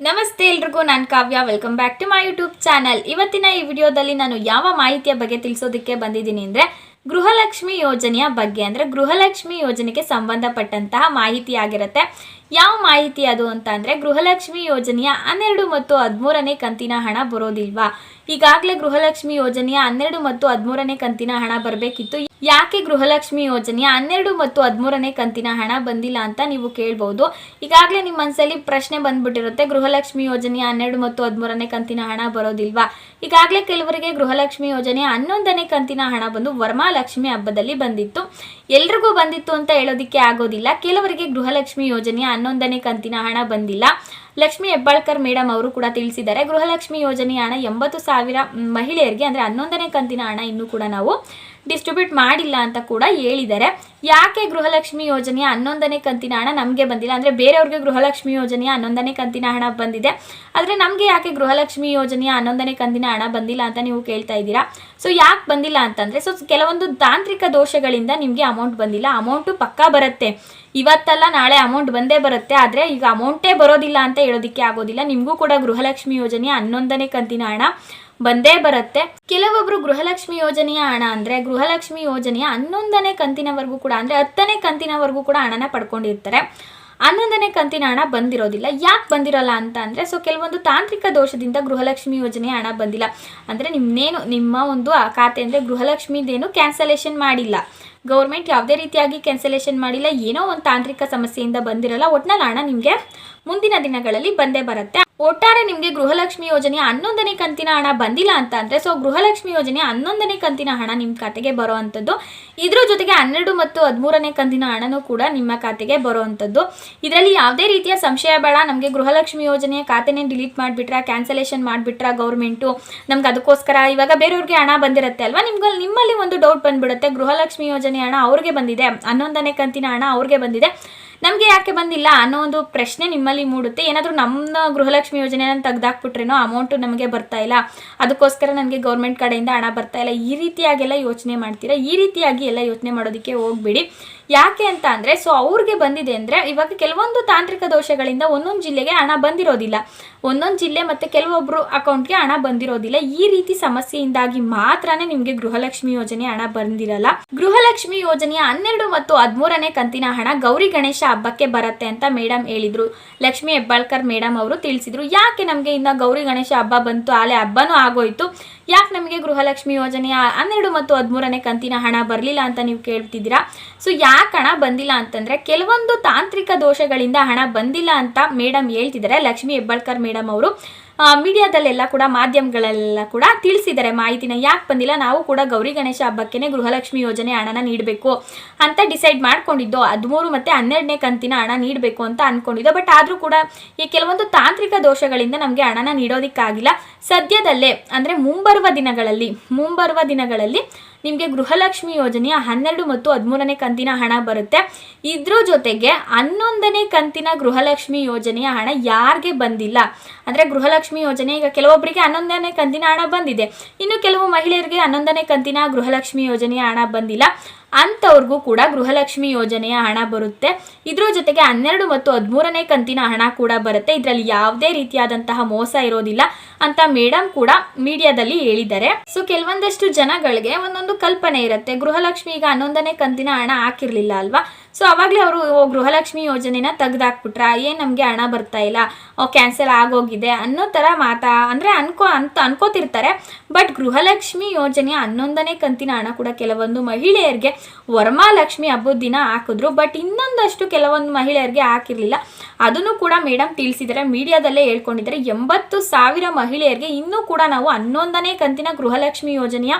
ನಮಸ್ತೆ ಎಲ್ರಿಗೂ, ನಾನು Kavya. Welcome back to my YouTube channel ಇವತ್ತಿನ ಈ ವಿಡಿಯೋದಲ್ಲಿ ನಾನು ಯಾವ ಮಾಹಿತಿಯ ಬಗ್ಗೆ ತಿಳಿಸೋದಕ್ಕೆ ಬಂದಿದ್ದೀನಿ ಅಂದರೆ, ಗೃಹಲಕ್ಷ್ಮಿ ಯೋಜನೆಯ ಬಗ್ಗೆ. ಅಂದರೆ, ಗೃಹಲಕ್ಷ್ಮಿ ಯೋಜನೆಗೆ ಸಂಬಂಧಪಟ್ಟಂತಹ ಮಾಹಿತಿ ಆಗಿರುತ್ತೆ. ಯಾವ ಮಾಹಿತಿ ಅದು ಅಂತ ಅಂದರೆ, ಗೃಹಲಕ್ಷ್ಮಿ ಯೋಜನೆಯ ಹನ್ನೆರಡು ಮತ್ತು ಹದಿಮೂರನೇ ಕಂತಿನ ಹಣ ಬರೋದಿಲ್ವಾ? ಈಗಾಗಲೇ ಗೃಹಲಕ್ಷ್ಮಿ ಯೋಜನೆಯ ಹನ್ನೆರಡು ಮತ್ತು ಹದಿಮೂರನೇ ಕಂತಿನ ಹಣ ಬರಬೇಕಿತ್ತು. ಯಾಕೆ ಗೃಹಲಕ್ಷ್ಮಿ ಯೋಜನೆಯ ಹನ್ನೆರಡು ಮತ್ತು ಹದಿಮೂರನೇ ಕಂತಿನ ಹಣ ಬಂದಿಲ್ಲ ಅಂತ ನೀವು ಕೇಳ್ಬೋದು. ಈಗಾಗಲೇ ನಿಮ್ಮ ಮನಸ್ಸಲ್ಲಿ ಪ್ರಶ್ನೆ ಬಂದ್ಬಿಟ್ಟಿರುತ್ತೆ, ಗೃಹಲಕ್ಷ್ಮಿ ಯೋಜನೆಯ ಹನ್ನೆರಡು ಮತ್ತು ಹದಿಮೂರನೇ ಕಂತಿನ ಹಣ ಬರೋದಿಲ್ವಾ? ಈಗಾಗಲೇ ಕೆಲವರಿಗೆ ಗೃಹಲಕ್ಷ್ಮಿ ಯೋಜನೆಯ ಹನ್ನೊಂದನೇ ಕಂತಿನ ಹಣ ಬಂದು ವರ್ಮಾಲಕ್ಷ್ಮಿ ಹಬ್ಬದಲ್ಲಿ ಬಂದಿತ್ತು. ಎಲ್ರಿಗೂ ಬಂದಿತ್ತು ಅಂತ ಹೇಳೋದಿಕ್ಕೆ ಆಗೋದಿಲ್ಲ. ಕೆಲವರಿಗೆ ಗೃಹಲಕ್ಷ್ಮಿ ಯೋಜನೆಯ ಹನ್ನೊಂದನೇ ಕಂತಿನ ಹಣ ಬಂದಿಲ್ಲ. ಲಕ್ಷ್ಮಿ ಹೆಬ್ಬಾಳ್ಕರ್ ಮೇಡಮ್ ಅವರು ಕೂಡ ತಿಳಿಸಿದ್ದಾರೆ. ಗೃಹಲಕ್ಷ್ಮಿ ಯೋಜನೆಯ ಹಣ ಎಂಬತ್ತು ಸಾವಿರ ಮಹಿಳೆಯರಿಗೆ ಅಂದರೆ ಹನ್ನೊಂದನೇ ಕಂತಿನ ಹಣ ಇನ್ನೂ ಕೂಡ ನಾವು ಡಿಸ್ಟ್ರಿಬ್ಯೂಟ್ ಮಾಡಿಲ್ಲ ಅಂತ ಕೂಡ ಹೇಳಿದ್ದಾರೆ. ಯಾಕೆ ಗೃಹಲಕ್ಷ್ಮಿ ಯೋಜನೆಯ ಹನ್ನೊಂದನೇ ಕಂತಿನ ಹಣ ನಮಗೆ ಬಂದಿಲ್ಲ? ಅಂದರೆ ಬೇರೆಯವ್ರಿಗೆ ಗೃಹಲಕ್ಷ್ಮಿ ಯೋಜನೆಯ ಹನ್ನೊಂದನೇ ಕಂತಿನ ಹಣ ಬಂದಿದೆ. ಆದರೆ ನಮಗೆ ಯಾಕೆ ಗೃಹಲಕ್ಷ್ಮಿ ಯೋಜನೆಯ ಹನ್ನೊಂದನೇ ಕಂತಿನ ಹಣ ಬಂದಿಲ್ಲ ಅಂತ ನೀವು ಕೇಳ್ತಾ ಇದ್ದೀರಾ? ಸೊ ಯಾಕೆ ಬಂದಿಲ್ಲ ಅಂತಂದರೆ ಸೊ ಕೆಲವೊಂದು ತಾಂತ್ರಿಕ ದೋಷಗಳಿಂದ ನಿಮಗೆ ಅಮೌಂಟ್ ಬಂದಿಲ್ಲ. ಅಮೌಂಟು ಪಕ್ಕಾ ಬರುತ್ತೆ. ಇವತ್ತಲ್ಲ ನಾಳೆ ಅಮೌಂಟ್ ಬಂದೇ ಬರುತ್ತೆ, ಆದರೆ ಈಗ ಅಮೌಂಟೇ ಬರೋದಿಲ್ಲ ಅಂತ ಹೇಳೋದಕ್ಕೆ ಆಗೋದಿಲ್ಲ. ನಿಮಗೂ ಕೂಡ ಗೃಹಲಕ್ಷ್ಮಿ ಯೋಜನೆಯ ಹನ್ನೊಂದನೇ ಕಂತಿನ ಹಣ ಬಂದೇ ಬರುತ್ತೆ. ಕೆಲವೊಬ್ರು ಗೃಹಲಕ್ಷ್ಮಿ ಯೋಜನೆಯ ಹಣ ಅಂದ್ರೆ ಗೃಹಲಕ್ಷ್ಮಿ ಯೋಜನೆಯ ಹನ್ನೊಂದನೇ ಕಂತಿನವರೆಗೂ ಕೂಡ ಅಂದ್ರೆ ಹತ್ತನೇ ಕಂತಿನವರೆಗೂ ಕೂಡ ಹಣನ ಪಡ್ಕೊಂಡಿರ್ತಾರೆ. ಹನ್ನೊಂದನೇ ಕಂತಿನ ಹಣ ಬಂದಿರೋದಿಲ್ಲ. ಯಾಕೆ ಬಂದಿರೋಲ್ಲ ಅಂತ ಅಂದರೆ ಸೊ ಕೆಲವೊಂದು ತಾಂತ್ರಿಕ ದೋಷದಿಂದ ಗೃಹಲಕ್ಷ್ಮಿ ಯೋಜನೆಯ ಹಣ ಬಂದಿಲ್ಲ. ಅಂದರೆ ನಿಮ್ಮನೇನು ನಿಮ್ಮ ಒಂದು ಆ ಖಾತೆ ಅಂದರೆ ಗೃಹಲಕ್ಷ್ಮಿದೇನು ಕ್ಯಾನ್ಸಲೇಷನ್ ಮಾಡಿಲ್ಲ. ಗೌರ್ಮೆಂಟ್ ಯಾವುದೇ ರೀತಿಯಾಗಿ ಕ್ಯಾನ್ಸಲೇಷನ್ ಮಾಡಿಲ್ಲ, ಏನೋ ಒಂದು ತಾಂತ್ರಿಕ ಸಮಸ್ಯೆಯಿಂದ ಬಂದಿರಲ್ಲ ಒಟ್ಟಿನಲ್ಲಿ ಹಣ ನಿಮಗೆ ಮುಂದಿನ ದಿನಗಳಲ್ಲಿ ಬಂದೇ ಬರುತ್ತೆ. ಒಟ್ಟಾರೆ ನಿಮಗೆ ಗೃಹಲಕ್ಷ್ಮಿ ಯೋಜನೆಯ ಹನ್ನೊಂದನೇ ಕಂತಿನ ಹಣ ಬಂದಿಲ್ಲ ಅಂತ ಅಂದರೆ ಸೊ ಗೃಹಲಕ್ಷ್ಮಿ ಯೋಜನೆಯ ಹನ್ನೊಂದನೇ ಕಂತಿನ ಹಣ ನಿಮ್ಮ ಖಾತೆಗೆ ಬರುವಂಥದ್ದು ಇದರ ಜೊತೆಗೆ ಹನ್ನೆರಡು ಮತ್ತು ಹದಿಮೂರನೇ ಕಂತಿನ ಹಣನೂ ಕೂಡ ನಿಮ್ಮ ಖಾತೆಗೆ ಬರುವಂಥದ್ದು ಇದರಲ್ಲಿ ಯಾವುದೇ ರೀತಿಯ ಸಂಶಯ ಬೇಡ. ನಮಗೆ ಗೃಹಲಕ್ಷ್ಮಿ ಯೋಜನೆಯ ಖಾತೆನೇ ಡಿಲೀಟ್ ಮಾಡಿಬಿಟ್ರಾ ಕ್ಯಾನ್ಸಲೇಷನ್ ಮಾಡಿಬಿಟ್ರಾ ಗೌರ್ಮೆಂಟು? ನಮ್ಗೆ ಅದಕ್ಕೋಸ್ಕರ ಇವಾಗ ಬೇರೆಯವ್ರಿಗೆ ಹಣ ಬಂದಿರುತ್ತೆ ಅಲ್ವಾ? ನಿಮ್ಗೆ ನಿಮ್ಮಲ್ಲಿ ಒಂದು ಡೌಟ್ ಬಂದ್ಬಿಡುತ್ತೆ. ಗೃಹಲಕ್ಷ್ಮಿ ಯೋಜನೆ ಹಣ ಅವ್ರಿಗೆ ಬಂದಿದೆ. ಹನ್ನೊಂದನೇ ಕಂತಿನ ಹಣ ಅವ್ರಿಗೆ ಬಂದಿದೆ. ನಮಗೆ ಯಾಕೆ ಬಂದಿಲ್ಲ ಅನ್ನೋ ಒಂದು ಪ್ರಶ್ನೆ ನಿಮ್ಮಲ್ಲಿ ಮೂಡುತ್ತೆ. ಏನಾದರೂ ನಮ್ಮ ಗೃಹಲಕ್ಷ್ಮಿ ಯೋಜನೆನ ತೆಗೆದಾಕ್ಬಿಟ್ರೇನೋ ಅಮೌಂಟು ನಮಗೆ ಬರ್ತಾ ಇಲ್ಲ. ಅದಕ್ಕೋಸ್ಕರ ನನಗೆ ಗೌರ್ಮೆಂಟ್ ಕಡೆಯಿಂದ ಹಣ ಬರ್ತಾ ಇಲ್ಲ. ಈ ರೀತಿಯಾಗೆಲ್ಲ ಯೋಚನೆ ಮಾಡ್ತೀರಾ? ಈ ರೀತಿಯಾಗಿ ಎಲ್ಲ ಯೋಚನೆ ಮಾಡೋದಕ್ಕೆ ಹೋಗ್ಬಿಡಿ. ಯಾಕೆ ಅಂತ ಅಂದರೆ ಸೊ ಅವ್ರಿಗೆ ಬಂದಿದೆ ಅಂದರೆ, ಇವಾಗ ಕೆಲವೊಂದು ತಾಂತ್ರಿಕ ದೋಷಗಳಿಂದ ಒಂದೊಂದು ಜಿಲ್ಲೆಗೆ ಹಣ ಬಂದಿರೋದಿಲ್ಲ. ಒಂದೊಂದು ಜಿಲ್ಲೆ ಮತ್ತು ಕೆಲವೊಬ್ಬರು ಅಕೌಂಟ್ಗೆ ಹಣ ಬಂದಿರೋದಿಲ್ಲ. ಈ ರೀತಿ ಸಮಸ್ಯೆಯಿಂದಾಗಿ ಮಾತ್ರನೇ ನಿಮಗೆ ಗೃಹಲಕ್ಷ್ಮಿ ಯೋಜನೆ ಹಣ ಬಂದಿರಲ್ಲ. ಗೃಹಲಕ್ಷ್ಮಿ ಯೋಜನೆಯ ಹನ್ನೆರಡು ಮತ್ತು ಹದಿಮೂರನೇ ಕಂತಿನ ಹಣ ಗೌರಿ ಗಣೇಶ ಹಬ್ಬಕ್ಕೆ ಬರುತ್ತೆ ಅಂತ ಮೇಡಮ್ ಹೇಳಿದ್ರು. ಲಕ್ಷ್ಮಿ ಹೆಬ್ಬಾಳ್ಕರ್ ಮೇಡಮ್ ಅವರು ತಿಳಿಸಿದ್ರು. ಯಾಕೆ ನಮಗೆ ಇನ್ನು ಗೌರಿ ಗಣೇಶ ಹಬ್ಬ ಬಂತು, ಆಲೆ ಹಬ್ಬನೂ ಆಗೋಯ್ತು? ಯಾಕೆ ನಮಗೆ ಗೃಹಲಕ್ಷ್ಮಿ ಯೋಜನೆಯ ಹನ್ನೆರಡು ಮತ್ತು ಹದಿಮೂರನೇ ಕಂತಿನ ಹಣ ಬರಲಿಲ್ಲ ಅಂತ ನೀವು ಕೇಳ್ತಿದ್ದೀರಾ? ಸೊ ಯಾಕೆ ಹಣ ಬಂದಿಲ್ಲ ಅಂತಂದರೆ ಕೆಲವೊಂದು ತಾಂತ್ರಿಕ ದೋಷಗಳಿಂದ ಹಣ ಬಂದಿಲ್ಲ ಅಂತ ಮೇಡಮ್ ಹೇಳ್ತಿದ್ದಾರೆ. ಲಕ್ಷ್ಮಿ ಹೆಬ್ಬಾಳ್ಕರ್ ಮೇಡಮ್ ಅವರು ಮೀಡಿಯಾದಲ್ಲೆಲ್ಲ ಕೂಡ ಮಾಧ್ಯಮಗಳೆಲ್ಲ ಕೂಡ ತಿಳಿಸಿದ್ದಾರೆ ಮಾಹಿತಿನ. ಯಾಕೆ ಬಂದಿಲ್ಲ? ನಾವು ಕೂಡ ಗೌರಿ ಗಣೇಶ ಹಬ್ಬಕ್ಕೆ ಗೃಹಲಕ್ಷ್ಮಿ ಯೋಜನೆ ಹಣನ ನೀಡಬೇಕು ಅಂತ ಡಿಸೈಡ್ ಮಾಡ್ಕೊಂಡಿದ್ದು. ಹದಿಮೂರು ಮತ್ತು ಹನ್ನೆರಡನೇ ಕಂತಿನ ಹಣ ನೀಡಬೇಕು ಅಂತ ಅಂದ್ಕೊಂಡಿದ್ದೋ ಬಟ್ ಆದರೂ ಕೂಡ ಈ ಕೆಲವೊಂದು ತಾಂತ್ರಿಕ ದೋಷಗಳಿಂದ ನಮಗೆ ಹಣನ ನೀಡೋದಕ್ಕಾಗಿಲ್ಲ. ಸದ್ಯದಲ್ಲೇ, ಅಂದರೆ ಮುಂಬರುವ ದಿನಗಳಲ್ಲಿ ಮುಂಬರುವ ದಿನಗಳಲ್ಲಿ ನಿಮಗೆ ಗೃಹಲಕ್ಷ್ಮಿ ಯೋಜನೆಯ ಹನ್ನೆರಡು ಮತ್ತು ಹದಿಮೂರನೇ ಕಂತಿನ ಹಣ ಬರುತ್ತೆ. ಇದ್ರ ಜೊತೆಗೆ ಹನ್ನೊಂದನೇ ಕಂತಿನ ಗೃಹಲಕ್ಷ್ಮಿ ಯೋಜನೆಯ ಹಣ ಯಾರಿಗೆ ಬಂದಿಲ್ಲ? ಅಂದರೆ ಗೃಹಲಕ್ಷ್ಮಿ ಯೋಜನೆ ಈಗ ಕೆಲವೊಬ್ಬರಿಗೆ ಹನ್ನೊಂದನೇ ಕಂತಿನ ಹಣ ಬಂದಿದೆ. ಇನ್ನು ಕೆಲವು ಮಹಿಳೆಯರಿಗೆ ಹನ್ನೊಂದನೇ ಕಂತಿನ ಗೃಹಲಕ್ಷ್ಮಿ ಯೋಜನೆಯ ಹಣ ಬಂದಿಲ್ಲ. ಅಂಥವ್ರಿಗೂ ಕೂಡ ಗೃಹಲಕ್ಷ್ಮಿ ಯೋಜನೆಯ ಹಣ ಬರುತ್ತೆ. ಇದ್ರ ಜೊತೆಗೆ ಹನ್ನೆರಡು ಮತ್ತು ಹದಿಮೂರನೇ ಕಂತಿನ ಹಣ ಕೂಡ ಬರುತ್ತೆ. ಇದರಲ್ಲಿ ಯಾವುದೇ ರೀತಿಯಾದಂತಹ ಮೋಸ ಇರೋದಿಲ್ಲ ಅಂತ ಮೇಡಮ್ ಕೂಡ ಮೀಡಿಯಾದಲ್ಲಿ ಹೇಳಿದ್ದಾರೆ. ಸೊ ಕೆಲವೊಂದಷ್ಟು ಜನಗಳಿಗೆ ಒಂದೊಂದು ಕಲ್ಪನೆ ಇರುತ್ತೆ. ಗೃಹಲಕ್ಷ್ಮಿ ಈಗ ಹನ್ನೊಂದನೇ ಕಂತಿನ ಹಣ ಹಾಕಿರ್ಲಿಲ್ಲ ಅಲ್ವಾ? ಸೊ ಅವಾಗಲೇ ಅವರು ಗೃಹಲಕ್ಷ್ಮಿ ಯೋಜನೆನ ತೆಗ್ದಾಕ್ಬಿಟ್ರ, ಏನು ನಮಗೆ ಹಣ ಬರ್ತಾ ಇಲ್ಲ ಕ್ಯಾನ್ಸಲ್ ಆಗೋಗಿದೆ ಅನ್ನೋ ಥರ ಮಾತಾ, ಅಂದರೆ ಅನ್ಕೋ, ಅಂತ ಅನ್ಕೋತಿರ್ತಾರೆ. ಬಟ್ ಗೃಹಲಕ್ಷ್ಮಿ ಯೋಜನೆಯ ಹನ್ನೊಂದನೇ ಕಂತಿನ ಹಣ ಕೂಡ ಕೆಲವೊಂದು ಮಹಿಳೆಯರಿಗೆ ವರಮಹಾಲಕ್ಷ್ಮಿ ಹಬ್ಬದ ದಿನ ಹಾಕಿದ್ರು. ಬಟ್ ಇನ್ನೊಂದಷ್ಟು ಕೆಲವೊಂದು ಮಹಿಳೆಯರಿಗೆ ಹಾಕಿರಲಿಲ್ಲ. ಅದನ್ನು ಕೂಡ ಮೇಡಮ್ ತಿಳಿಸಿದರೆ ಮೀಡಿಯಾದಲ್ಲೇ ಹೇಳ್ಕೊಂಡಿದ್ದಾರೆ. ಎಂಬತ್ತು ಸಾವಿರ ಮಹಿಳೆಯರಿಗೆ ಇನ್ನೂ ಕೂಡ ನಾವು ಹನ್ನೊಂದನೇ ಕಂತಿನ ಗೃಹಲಕ್ಷ್ಮಿ ಯೋಜನೆಯ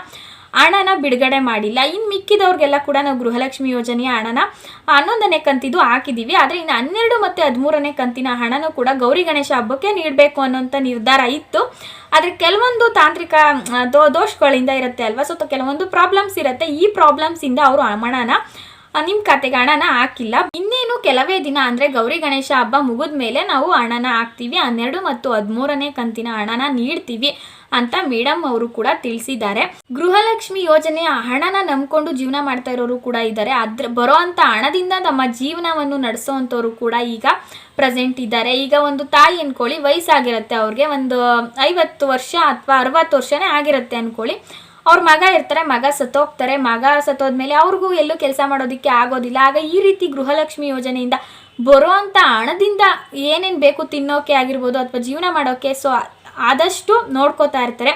ಹಣನ ಬಿಡುಗಡೆ ಮಾಡಿಲ್ಲ. ಇನ್ನು ಮಿಕ್ಕಿದವ್ರಿಗೆಲ್ಲ ಕೂಡ ನಾವು ಗೃಹಲಕ್ಷ್ಮಿ ಯೋಜನೆಯ ಹಣನ ಹನ್ನೊಂದನೇ ಕಂತಿದ್ದು ಹಾಕಿದ್ದೀವಿ ಆದರೆ ಇನ್ನು ಹನ್ನೆರಡು ಮತ್ತು ಹದಿಮೂರನೇ ಕಂತಿನ ಹಣನೂ ಕೂಡ ಗೌರಿ ಗಣೇಶ ಹಬ್ಬಕ್ಕೆ ನೀಡಬೇಕು ಅನ್ನೋಂಥ ನಿರ್ಧಾರ ಇತ್ತು. ಆದರೆ ಕೆಲವೊಂದು ತಾಂತ್ರಿಕ ದೋಷಗಳಿಂದ ಇರುತ್ತೆ ಅಲ್ವಾ? ಸೊ ಕೆಲವೊಂದು ಪ್ರಾಬ್ಲಮ್ಸ್ ಇರುತ್ತೆ. ಈ ಪ್ರಾಬ್ಲಮ್ಸಿಂದ ಅವರು ಹಣನ ನಿಮ್ಮ ಖಾತೆಗೆ ಹಣನ ಹಾಕಿಲ್ಲ. ಇನ್ನೇನು ಕೆಲವೇ ದಿನ ಅಂದರೆ ಗೌರಿ ಗಣೇಶ ಹಬ್ಬ ಮುಗಿದ ಮೇಲೆ ನಾವು ಹಣನ ಹಾಕ್ತೀವಿ. ಹನ್ನೆರಡು ಮತ್ತು ಹದಿಮೂರನೇ ಕಂತಿನ ಹಣನ ನೀಡ್ತೀವಿ. ಅಂತ ಮೇಡಮ್ ಅವರು ಕೂಡ ತಿಳಿಸಿದ್ದಾರೆ. ಗೃಹಲಕ್ಷ್ಮಿ ಯೋಜನೆಯ ಹಣನ ನಂಬಿಕೊಂಡು ಜೀವನ ಮಾಡ್ತಾ ಇರೋರು ಕೂಡ ಇದ್ದಾರೆ. ಅದ್ರ ಬರೋ ಅಂತ ಹಣದಿಂದ ತಮ್ಮ ಜೀವನವನ್ನು ನಡೆಸೋವಂಥವ್ರು ಕೂಡ ಈಗ ಪ್ರೆಸೆಂಟ್ ಇದ್ದಾರೆ. ಈಗ ಒಂದು ತಾಯಿ ಅನ್ಕೊಳ್ಳಿ, ವಯಸ್ಸಾಗಿರುತ್ತೆ ಅವ್ರಿಗೆ. ಒಂದು ಐವತ್ತು ವರ್ಷ ಅಥವಾ ಅರವತ್ತು ವರ್ಷನೇ ಆಗಿರುತ್ತೆ ಅನ್ಕೊಳ್ಳಿ. ಅವ್ರ ಮಗ ಇರ್ತಾರೆ, ಮಗ ಸತ್ತೋಗ್ತಾರೆ. ಮಗ ಸತ್ತೋದ್ಮೇಲೆ ಅವ್ರಿಗೂ ಎಲ್ಲೂ ಕೆಲಸ ಮಾಡೋದಕ್ಕೆ ಆಗೋದಿಲ್ಲ. ಆಗ ಈ ರೀತಿ ಗೃಹಲಕ್ಷ್ಮಿ ಯೋಜನೆಯಿಂದ ಬರೋವಂಥ ಹಣದಿಂದ ಏನೇನು ಬೇಕು ತಿನ್ನೋಕೆ ಆಗಿರ್ಬೋದು ಅಥವಾ ಜೀವನ ಮಾಡೋಕ್ಕೆ ಸೊ ಆದಷ್ಟು ನೋಡ್ಕೋತಾ ಇರ್ತಾರೆ.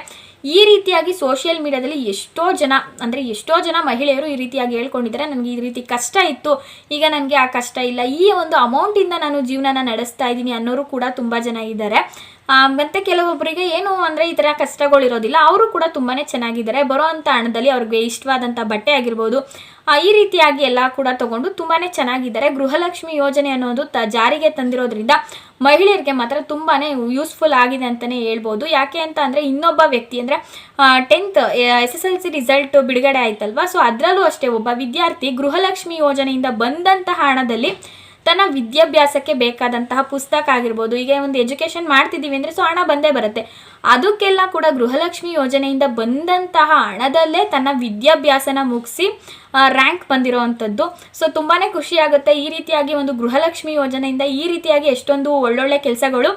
ಈ ರೀತಿಯಾಗಿ ಸೋಷಿಯಲ್ ಮೀಡಿಯಾದಲ್ಲಿ ಎಷ್ಟೋ ಜನ, ಅಂದರೆ ಎಷ್ಟೋ ಜನ ಮಹಿಳೆಯರು ಈ ರೀತಿಯಾಗಿ ಹೇಳ್ಕೊಂಡಿದ್ದಾರೆ. ನನಗೆ ಈ ರೀತಿ ಕಷ್ಟ ಇತ್ತು, ಈಗ ನನಗೆ ಆ ಕಷ್ಟ ಇಲ್ಲ. ಈ ಒಂದು ಅಮೌಂಟಿಂದ ನಾನು ಜೀವನನ ನಡೆಸ್ತಾ ಇದ್ದೀನಿ ಅನ್ನೋರು ಕೂಡ ತುಂಬ ಜನ ಇದ್ದಾರೆ. ಮತ್ತೆ ಕೆಲವೊಬ್ಬರಿಗೆ ಏನು ಅಂದರೆ ಈ ಥರ ಕಷ್ಟಗಳಿರೋದಿಲ್ಲ. ಅವರು ಕೂಡ ತುಂಬಾ ಚೆನ್ನಾಗಿದ್ದಾರೆ. ಬರೋವಂಥ ಹಣದಲ್ಲಿ ಅವ್ರಿಗೆ ಇಷ್ಟವಾದಂಥ ಬಟ್ಟೆ ಆಗಿರ್ಬೋದು ಈ ರೀತಿಯಾಗಿ ಎಲ್ಲ ಕೂಡ ತಗೊಂಡು ತುಂಬಾ ಚೆನ್ನಾಗಿದ್ದಾರೆ. ಗೃಹಲಕ್ಷ್ಮಿ ಯೋಜನೆ ಅನ್ನೋದು ಜಾರಿಗೆ ತಂದಿರೋದ್ರಿಂದ ಮಹಿಳೆಯರಿಗೆ ಮಾತ್ರ ತುಂಬಾ ಯೂಸ್ಫುಲ್ ಆಗಿದೆ ಅಂತಲೇ ಹೇಳ್ಬೋದು. ಯಾಕೆ ಅಂತ ಅಂದರೆ ಇನ್ನೊಬ್ಬ ವ್ಯಕ್ತಿ ಅಂದರೆ tenth S S L C result ಬಿಡುಗಡೆ ಆಯ್ತಲ್ವಾ? ಸೊ ಅದರಲ್ಲೂ ಅಷ್ಟೇ ಒಬ್ಬ ವಿದ್ಯಾರ್ಥಿ ಗೃಹಲಕ್ಷ್ಮಿ ಯೋಜನೆಯಿಂದ ಬಂದಂತಹ ಹಣದಲ್ಲಿ ತನ್ನ ವಿದ್ಯಾಭ್ಯಾಸಕ್ಕೆ ಬೇಕಾದಂತಹ ಪುಸ್ತಕ ಆಗಿರ್ಬೋದು. ಈಗ ಒಂದು ಎಜುಕೇಷನ್ ಮಾಡ್ತಿದ್ದೀವಿ ಅಂದರೆ ಸೊ ಹಣ ಬಂದೇ ಬರುತ್ತೆ. ಅದಕ್ಕೆಲ್ಲ ಕೂಡ ಗೃಹಲಕ್ಷ್ಮಿ ಯೋಜನೆಯಿಂದ ಬಂದಂತಹ ಹಣದಲ್ಲೇ ತನ್ನ ವಿದ್ಯಾಭ್ಯಾಸನ ಮುಗಿಸಿ ರ್ಯಾಂಕ್ ಬಂದಿರೋವಂಥದ್ದು. ಸೊ ತುಂಬಾ ಖುಷಿ ಆಗುತ್ತೆ ಈ ರೀತಿಯಾಗಿ ಒಂದು ಗೃಹಲಕ್ಷ್ಮಿ ಯೋಜನೆಯಿಂದ ಈ ರೀತಿಯಾಗಿ ಎಷ್ಟೊಂದು ಒಳ್ಳೊಳ್ಳೆ ಕೆಲಸಗಳು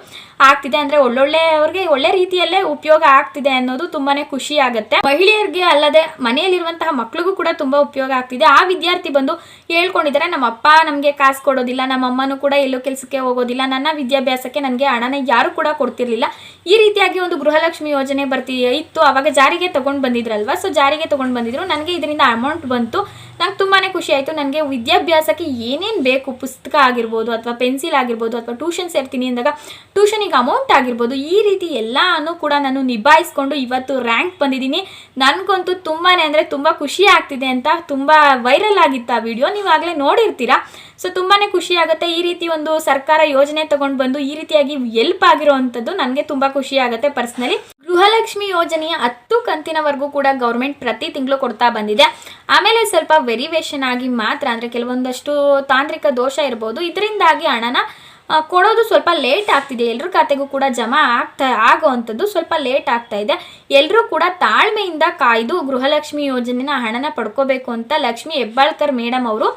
ಆಗ್ತಿದೆ. ಅಂದರೆ ಒಳ್ಳೊಳ್ಳೆ ಅವ್ರಿಗೆ ಒಳ್ಳೆ ರೀತಿಯಲ್ಲೇ ಉಪಯೋಗ ಆಗ್ತಿದೆ ಅನ್ನೋದು ತುಂಬಾ ಖುಷಿ ಆಗುತ್ತೆ. ಮಹಿಳೆಯರಿಗೆ ಅಲ್ಲದೆ ಮನೆಯಲ್ಲಿರುವಂತಹ ಮಕ್ಳಿಗೂ ಕೂಡ ತುಂಬ ಉಪಯೋಗ ಆಗ್ತಿದೆ. ಆ ವಿದ್ಯಾರ್ಥಿ ಬಂದು ಹೇಳ್ಕೊಂಡಿದ್ದಾರೆ, ನಮ್ಮ ಅಪ್ಪ ನಮಗೆ ಕಾಸು ಕೊಡೋದಿಲ್ಲ, ನಮ್ಮ ಅಮ್ಮನೂ ಕೂಡ ಎಲ್ಲೋ ಕೆಲಸಕ್ಕೆ ಹೋಗೋದಿಲ್ಲ, ನನ್ನ ವಿದ್ಯಾಭ್ಯಾಸಕ್ಕೆ ನನಗೆ ಹಣನ ಯಾರು ಕೂಡ ಕೊಡ್ತಿರ್ಲಿಲ್ಲ. ಈ ರೀತಿಯಾಗಿ ಒಂದು ಗೃಹಲಕ್ಷ್ಮಿ ಯೋಜನೆ ಬರ್ತಿ, ಇತ್ತು. ಅವಾಗ ಜಾರಿಗೆ ತಗೊಂಡು ಬಂದಿದ್ರಲ್ವಾ? ಸೊ ಜಾರಿಗೆ ತಗೊಂಡು ಬಂದಿದ್ರು. ನನಗೆ ಇದರಿಂದ ಅಮೌಂಟ್ ಬಂತು. ನಂಗೆ ತುಂಬಾ ಖುಷಿ ಆಯಿತು. ನನಗೆ ವಿದ್ಯಾಭ್ಯಾಸಕ್ಕೆ ಏನೇನು ಬೇಕು, ಪುಸ್ತಕ ಆಗಿರ್ಬೋದು ಅಥವಾ ಪೆನ್ಸಿಲ್ ಆಗಿರ್ಬೋದು ಅಥವಾ ಟ್ಯೂಷನ್ ಸೇರ್ತೀನಿ ಅಂದಾಗ ಟ್ಯೂಷನಿಗೆ ಅಮೌಂಟ್ ಆಗಿರ್ಬೋದು. ಈ ರೀತಿ ಎಲ್ಲನೂ ಕೂಡ ನಾನು ನಿಭಾಯಿಸ್ಕೊಂಡು ಇವತ್ತು ರ್ಯಾಂಕ್ ಬಂದಿದ್ದೀನಿ. ನನಗಂತೂ ತುಂಬಾ ಅಂದರೆ ತುಂಬ ಖುಷಿ ಆಗ್ತಿದೆ ಅಂತ ತುಂಬ ವೈರಲ್ ಆಗಿತ್ತು ಆ ವಿಡಿಯೋ ನೀವು ಆಗಲೇ ನೋಡಿರ್ತೀರಾ? ಸೊ ತುಂಬಾ ಖುಷಿ ಆಗುತ್ತೆ. ಈ ರೀತಿ ಒಂದು ಸರ್ಕಾರ ಯೋಜನೆ ತಗೊಂಡು ಬಂದು ಈ ರೀತಿಯಾಗಿ ಎಲ್ಪ್ ಆಗಿರೋವಂಥದ್ದು ನನಗೆ ತುಂಬ ಖುಷಿ ಆಗುತ್ತೆ ಪರ್ಸ್ನಲಿ ಗೃಹಲಕ್ಷ್ಮಿ ಯೋಜನೆಯ ಹತ್ತು ಕಂತಿನವರೆಗೂ ಕೂಡ ಗೌರ್ಮೆಂಟ್ ಪ್ರತಿ ತಿಂಗಳು ಕೊಡ್ತಾ ಬಂದಿದೆ. ಆಮೇಲೆ ಸ್ವಲ್ಪ ವೆರಿವೇಷನ್ ಆಗಿ ಮಾತ್ರ ಅಂದರೆ ಕೆಲವೊಂದಷ್ಟು ತಾಂತ್ರಿಕ ದೋಷ ಇರ್ಬೋದು. ಇದರಿಂದಾಗಿ ಹಣನ ಕೊಡೋದು ಸ್ವಲ್ಪ ಲೇಟ್ ಆಗ್ತಿದೆ. ಎಲ್ಲರ ಖಾತೆಗೂ ಕೂಡ ಜಮಾ ಆಗ್ತಾ ಆಗೋವಂಥದ್ದು ಸ್ವಲ್ಪ ಲೇಟ್ ಆಗ್ತಾ ಇದೆ. ಎಲ್ಲರೂ ಕೂಡ ತಾಳ್ಮೆಯಿಂದ ಕಾಯ್ದು ಗೃಹಲಕ್ಷ್ಮಿ ಯೋಜನೆನ ಹಣನ ಪಡ್ಕೋಬೇಕು ಅಂತ ಲಕ್ಷ್ಮಿ ಹೆಬ್ಬಾಳ್ಕರ್ ಮೇಡಮ್ ಅವರು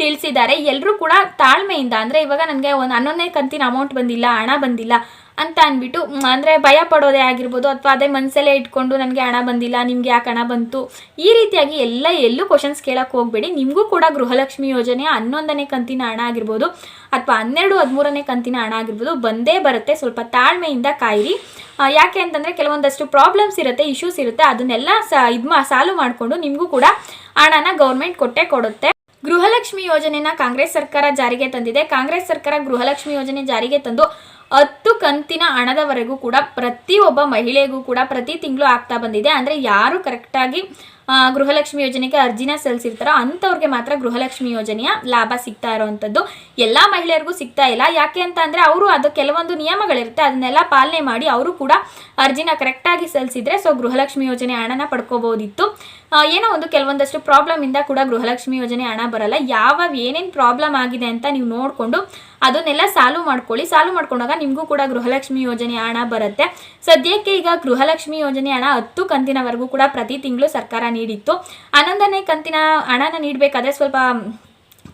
ತಿಳಿಸಿದ್ದಾರೆ. ಎಲ್ಲರೂ ಕೂಡ ತಾಳ್ಮೆಯಿಂದ ಅಂದರೆ ಇವಾಗ ನನಗೆ ಒಂದು ಹನ್ನೊಂದನೇ ಕಂತಿನ ಅಮೌಂಟ್ ಬಂದಿಲ್ಲ, ಹಣ ಬಂದಿಲ್ಲ ಅಂತ ಅಂದ್ಬಿಟ್ಟು ಅಂದರೆ ಭಯ ಪಡೋದೇ ಆಗಿರ್ಬೋದು ಅಥವಾ ಅದೇ ಮನಸ್ಸಲ್ಲೇ ಇಟ್ಕೊಂಡು ನನಗೆ ಹಣ ಬಂದಿಲ್ಲ, ನಿಮ್ಗೆ ಯಾಕೆ ಹಣ ಬಂತು? ಈ ರೀತಿಯಾಗಿ ಎಲ್ಲ ಎಲ್ಲೂ ಕ್ವಶನ್ಸ್ ಕೇಳಕ್ಕೆ ಹೋಗಬೇಡಿ. ನಿಮಗೂ ಕೂಡ ಗೃಹಲಕ್ಷ್ಮಿ ಯೋಜನೆ ಹನ್ನೊಂದನೇ ಕಂತಿನ ಹಣ ಆಗಿರ್ಬೋದು ಅಥವಾ ಹನ್ನೆರಡು, ಹದಿಮೂರನೇ ಕಂತಿನ ಹಣ ಆಗಿರ್ಬೋದು ಬಂದೇ ಬರುತ್ತೆ. ಸ್ವಲ್ಪ ತಾಳ್ಮೆಯಿಂದ ಕಾಯಿರಿ. ಯಾಕೆ ಅಂತಂದರೆ ಕೆಲವೊಂದಷ್ಟು ಪ್ರಾಬ್ಲಮ್ಸ್ ಇರುತ್ತೆ ಇಶ್ಯೂಸ್ ಇರುತ್ತೆ. ಅದನ್ನೆಲ್ಲ ಸ, ಇದು ಮಾ ಸಾಲ್ವ್ ಮಾಡಿಕೊಂಡು ನಿಮಗೂ ಕೂಡ ಹಣನ ಗೌರ್ಮೆಂಟ್ ಕೊಟ್ಟೇ ಕೊಡುತ್ತೆ. ಗೃಹಲಕ್ಷ್ಮಿ ಯೋಜನೆನ ಕಾಂಗ್ರೆಸ್ ಸರ್ಕಾರ ಜಾರಿಗೆ ತಂದಿದೆ. ಕಾಂಗ್ರೆಸ್ ಸರ್ಕಾರ ಗೃಹಲಕ್ಷ್ಮಿ ಯೋಜನೆ ಜಾರಿಗೆ ತಂದು ಹತ್ತು ಕಂತಿನ ಹಣದವರೆಗೂ ಕೂಡ ಪ್ರತಿಯೊಬ್ಬ ಮಹಿಳೆಗೂ ಕೂಡ ಪ್ರತಿ ತಿಂಗಳು ಆಗ್ತಾ ಬಂದಿದೆ. ಅಂದರೆ ಯಾರು ಕರೆಕ್ಟಾಗಿ ಗೃಹಲಕ್ಷ್ಮಿ ಯೋಜನೆಗೆ ಅರ್ಜಿನ ಸಲ್ಲಿಸಿರ್ತಾರೋ ಅಂಥವ್ರಿಗೆ ಮಾತ್ರ ಗೃಹಲಕ್ಷ್ಮಿ ಯೋಜನೆಯ ಲಾಭ ಸಿಗ್ತಾ ಇರೋವಂಥದ್ದು. ಎಲ್ಲ ಮಹಿಳೆಯರಿಗೂ ಸಿಗ್ತಾ ಇಲ್ಲ. ಯಾಕೆ ಅಂತ ಅಂದರೆ ಅವರು ಅದು ಕೆಲವೊಂದು ನಿಯಮಗಳಿರುತ್ತೆ. ಅದನ್ನೆಲ್ಲ ಪಾಲನೆ ಮಾಡಿ ಅವರು ಕೂಡ ಅರ್ಜಿನ ಕರೆಕ್ಟಾಗಿ ಸಲ್ಲಿಸಿದರೆ ಸೊ ಗೃಹಲಕ್ಷ್ಮಿ ಯೋಜನೆ ಹಣನ ಪಡ್ಕೋಬೋದಿತ್ತು. ಏನೋ ಒಂದು ಕೆಲವೊಂದಷ್ಟು ಪ್ರಾಬ್ಲಮಿಂದ ಕೂಡ ಗೃಹಲಕ್ಷ್ಮಿ ಯೋಜನೆ ಹಣ ಬರಲ್ಲ. ಯಾವ ಏನೇನು ಪ್ರಾಬ್ಲಮ್ ಆಗಿದೆ ಅಂತ ನೀವು ನೋಡಿಕೊಂಡು ಅದನ್ನೆಲ್ಲ ಸಾಲ್ವ್ ಮಾಡ್ಕೊಳ್ಳಿ. ಸಾಲ್ವ್ ಮಾಡ್ಕೊಂಡಾಗ ನಿಮಗೂ ಕೂಡ ಗೃಹಲಕ್ಷ್ಮಿ ಯೋಜನೆ ಹಣ ಬರುತ್ತೆ. ಸದ್ಯಕ್ಕೆ ಈಗ ಗೃಹಲಕ್ಷ್ಮಿ ಯೋಜನೆ ಹಣ ಹತ್ತು ಕಂತಿನವರೆಗೂ ಕೂಡ ಪ್ರತಿ ತಿಂಗಳು ಸರ್ಕಾರ ನೀಡಿತ್ತು. ಹನ್ನೊಂದನೇ ಕಂತಿನ ಹಣನ ನೀಡಬೇಕಾದ್ರೆ ಸ್ವಲ್ಪ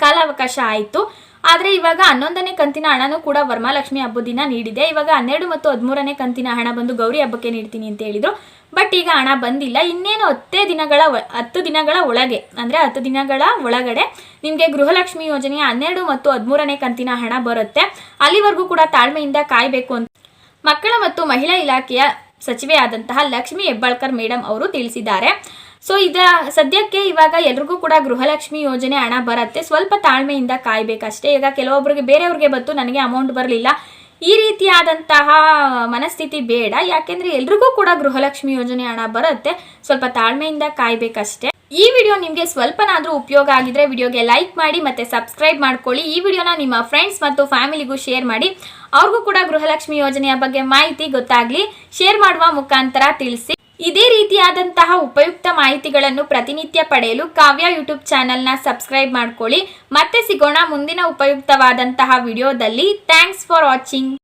ಕಾಲಾವಕಾಶ ಆಯಿತು. ಆದರೆ ಇವಾಗ ಹನ್ನೊಂದನೇ ಕಂತಿನ ಹಣನೂ ಕೂಡ ವರ್ಮಾಲಕ್ಷ್ಮಿ ಹಬ್ಬದ ದಿನ ನೀಡಿದೆ. ಇವಾಗ ಹನ್ನೆರಡು ಮತ್ತು ಹದಿಮೂರನೇ ಕಂತಿನ ಹಣ ಬಂದು ಗೌರಿ ಹಬ್ಬಕ್ಕೆ ನೀಡ್ತೀನಿ ಅಂತ ಹೇಳಿದರು. ಬಟ್ ಈಗ ಹಣ ಬಂದಿಲ್ಲ. ಇನ್ನೇನು ಹತ್ತೇ ದಿನಗಳ ಹತ್ತು ದಿನಗಳ ಒಳಗೆ, ಅಂದರೆ ಹತ್ತು ದಿನಗಳ ಒಳಗಡೆ ನಿಮಗೆ ಗೃಹಲಕ್ಷ್ಮಿ ಯೋಜನೆಯ ಹನ್ನೆರಡು ಮತ್ತು ಹದಿಮೂರನೇ ಕಂತಿನ ಹಣ ಬರುತ್ತೆ. ಅಲ್ಲಿವರೆಗೂ ಕೂಡ ತಾಳ್ಮೆಯಿಂದ ಕಾಯಬೇಕು ಅಂತ ಮಕ್ಕಳ ಮತ್ತು ಮಹಿಳಾ ಇಲಾಖೆಯ ಸಚಿವೆ ಆದಂತಹ ಲಕ್ಷ್ಮಿ ಹೆಬ್ಬಾಳ್ಕರ್ ಮೇಡಮ್ ಅವರು ತಿಳಿಸಿದ್ದಾರೆ. ಸೊ ಇದ ಸದ್ಯಕ್ಕೆ ಇವಾಗ ಎಲ್ರಿಗೂ ಕೂಡ ಗೃಹಲಕ್ಷ್ಮಿ ಯೋಜನೆ ಹಣ ಬರುತ್ತೆ. ಸ್ವಲ್ಪ ತಾಳ್ಮೆಯಿಂದ ಕಾಯಬೇಕಷ್ಟೇ. ಈಗ ಕೆಲವೊಬ್ಬರಿಗೆ ಬೇರೆಯವ್ರಿಗೆ ಬಂತು, ನನಗೆ ಅಮೌಂಟ್ ಬರಲಿಲ್ಲ. ಈ ರೀತಿಯಾದಂತಹ ಮನಸ್ಥಿತಿ ಬೇಡ. ಯಾಕೆಂದ್ರೆ ಎಲ್ರಿಗೂ ಕೂಡ ಗೃಹಲಕ್ಷ್ಮಿ ಯೋಜನೆ ಹಣ ಬರುತ್ತೆ. ಸ್ವಲ್ಪ ತಾಳ್ಮೆಯಿಂದ ಕಾಯ್ಬೇಕಷ್ಟೇ. ಈ ವಿಡಿಯೋ ನಿಮಗೆ ಸ್ವಲ್ಪನಾದರೂ ಉಪಯೋಗ ಆಗಿದ್ರೆ ವಿಡಿಯೋಗೆ ಲೈಕ್ ಮಾಡಿ ಮತ್ತೆ ಸಬ್ಸ್ಕ್ರೈಬ್ ಮಾಡ್ಕೊಳ್ಳಿ. ಈ ವಿಡಿಯೋನ ನಿಮ್ಮ ಫ್ರೆಂಡ್ಸ್ ಮತ್ತು ಫ್ಯಾಮಿಲಿಗೂ ಶೇರ್ ಮಾಡಿ. ಅವ್ರಿಗೂ ಕೂಡ ಗೃಹಲಕ್ಷ್ಮಿ ಯೋಜನೆಯ ಬಗ್ಗೆ ಮಾಹಿತಿ ಗೊತ್ತಾಗ್ಲಿ. ಶೇರ್ ಮಾಡುವ ಮುಖಾಂತರ ತಿಳಿಸಿ. ಇದೇ ರೀತಿಯಾದಂತಹ ಉಪಯುಕ್ತ ಮಾಹಿತಿಗಳನ್ನು ಪ್ರತಿನಿತ್ಯ ಪಡೆಯಲು ಕಾವ್ಯ ಯೂಟ್ಯೂಬ್ ಚಾನೆಲ್ನ ಸಬ್ಸ್ಕ್ರೈಬ್ ಮಾಡ್ಕೊಳ್ಳಿ. ಮತ್ತೆ ಸಿಗೋಣ ಮುಂದಿನ ಉಪಯುಕ್ತವಾದಂತಹ ವಿಡಿಯೋದಲ್ಲಿ. Thanks for watching